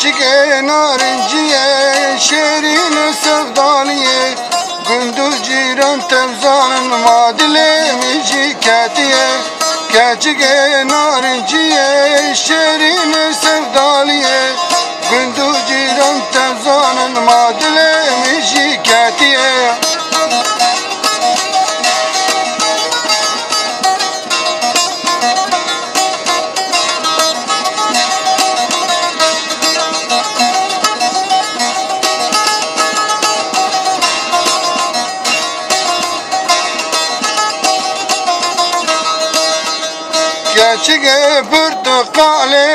Keçik narinciye şerin sevdaliye Gündüz ciran tevzanın madile miciketiye Keçik narinciye şerin Keçige portakale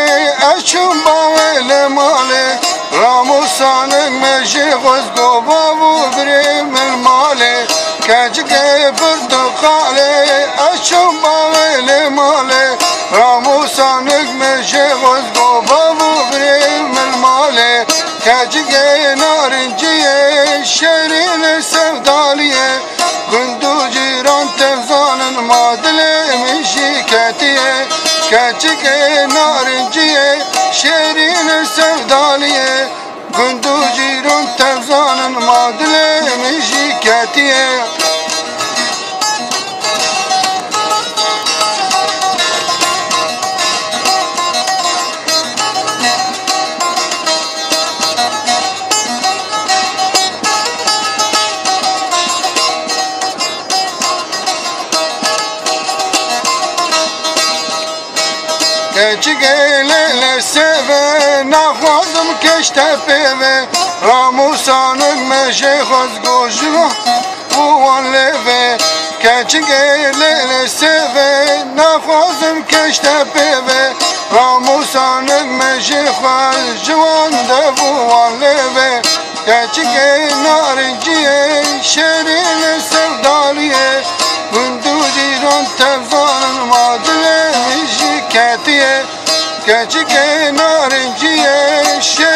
eşum bavele male. Ramusanın meşi khozgo babu birimil male. Keçige portakale eşum bavele male. Ramusanın meşi khozgo babu birimil male. Keçige narinciye şerin sevdaliye. Gündüz ciran tevzanın madile şiketiye Keçik narinciye şerin sevdaliye Gündüz ciran tevzanın madile şiketiye Keçik eylele seve Naxwazım keşte peve Ramusanın meşe xozgoju Uvan leve Keçik eylele seve Naxwazım keşte peve Ramusanın meşe xozjuan de Uvan leve Keçik narinciye Şerin sevdaliye Keçik narinciye şerin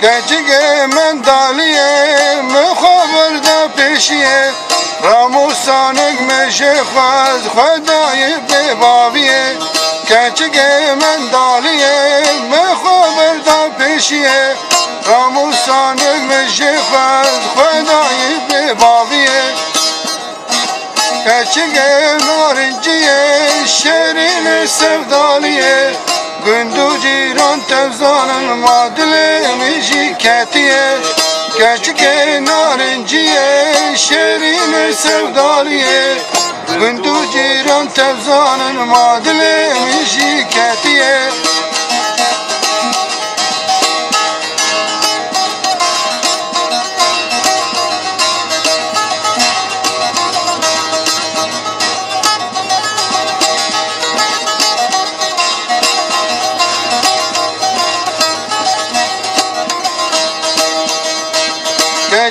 Keçik mendaliye Mukhabir da peşiye Ramusanık meşe khaz Khadayı bebaviye Keçik mendaliye Mukhabir da peşiye Ramusanık meşe khaz Khadayı bebaviye Keçik narinciye Şerin sevdaliye Gündüz İran tevzanın madile şiketiye Keçik narinciye şerin sevdaliye. Gündüz İran tevzanın madile şiketiye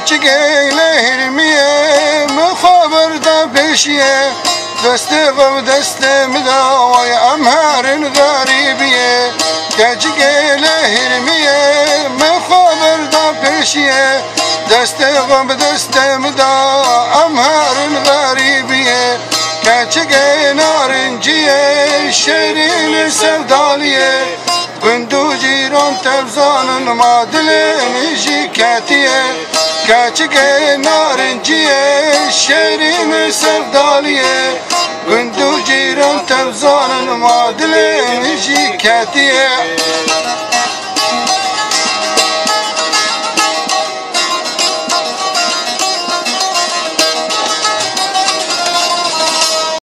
Keçik eyle hirmiye Mukhabir da peşiye Desteğim destemi da Vay emherin garibiye? Keçik eyle hirmiye Mukhabir da peşiye Desteğim destemi da Emherin garibiye? Keçik narinciye Şerin sevdaliye. Gündüz İran tevzanın madile şiketiye Keçik narinciye şerin sevdaliye. Gündüz İran tevzanın madile şiketiye